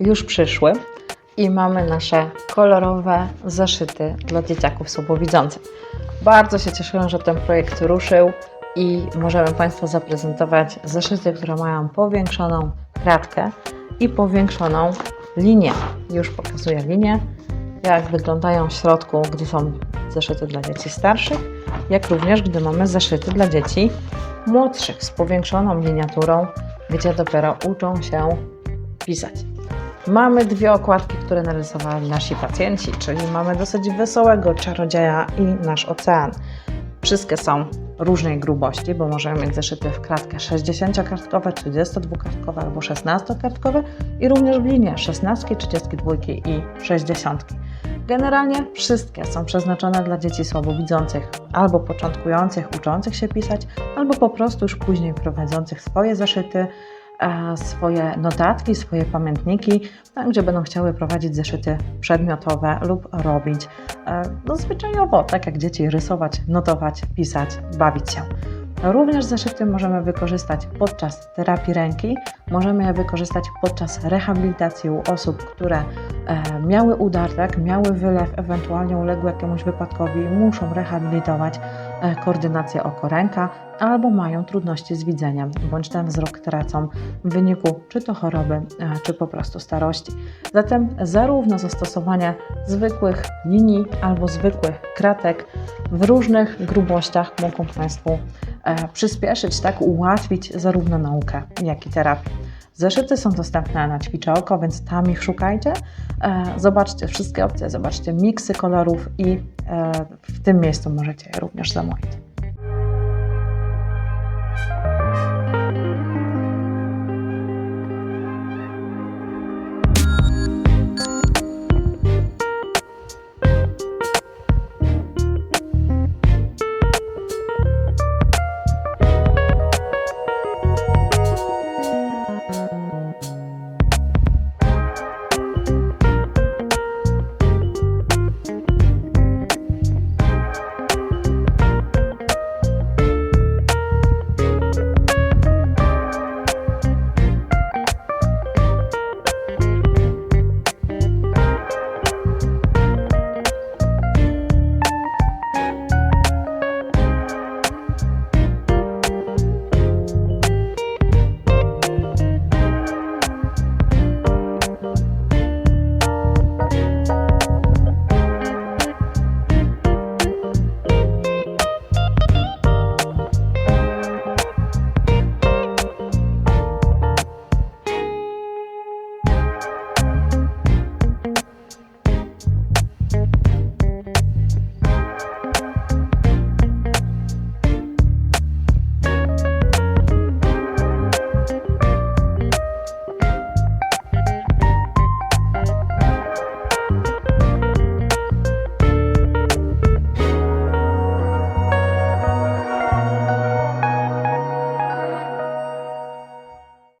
już przyszły i mamy nasze kolorowe zeszyty dla dzieciaków słabowidzących. Bardzo się cieszyłam, że ten projekt ruszył i możemy Państwu zaprezentować zeszyty, które mają powiększoną kratkę i powiększoną linię. Już pokazuję linię, jak wyglądają w środku, gdy są zeszyty dla dzieci starszych, jak również gdy mamy zeszyty dla dzieci młodszych z powiększoną liniaturą, gdzie dopiero uczą się pisać. Mamy dwie okładki, które narysowali nasi pacjenci, czyli mamy dosyć wesołego czarodzieja i nasz ocean. Wszystkie są różnej grubości, bo możemy mieć zeszyty w kratkę 60-kartkowe, 32-kartkowe albo 16-kartkowe i również w linie 16, 32 i 60. Generalnie wszystkie są przeznaczone dla dzieci słabowidzących, albo początkujących, uczących się pisać, albo po prostu już później prowadzących swoje zeszyty, swoje notatki, swoje pamiętniki, tam gdzie będą chciały prowadzić zeszyty przedmiotowe lub robić e, no, zwyczajowo, tak jak dzieci, rysować, notować, pisać, bawić się. Również zeszyty możemy wykorzystać podczas terapii ręki, możemy je wykorzystać podczas rehabilitacji u osób, które e, miały udartek, miały wylew, ewentualnie uległy jakiemuś wypadkowi muszą rehabilitować e, koordynację oko-ręka albo mają trudności z widzeniem, bądź ten wzrok tracą w wyniku czy to choroby, e, czy po prostu starości. Zatem zarówno zastosowanie zwykłych linii albo zwykłych kratek w różnych grubościach mogą Państwu przyspieszyć, tak ułatwić zarówno naukę, jak i terapię. Zeszyty są dostępne na Ćwiczę Oko, więc tam ich szukajcie. E, Zobaczcie wszystkie opcje, zobaczcie miksy kolorów i e, w tym miejscu możecie je również zamówić.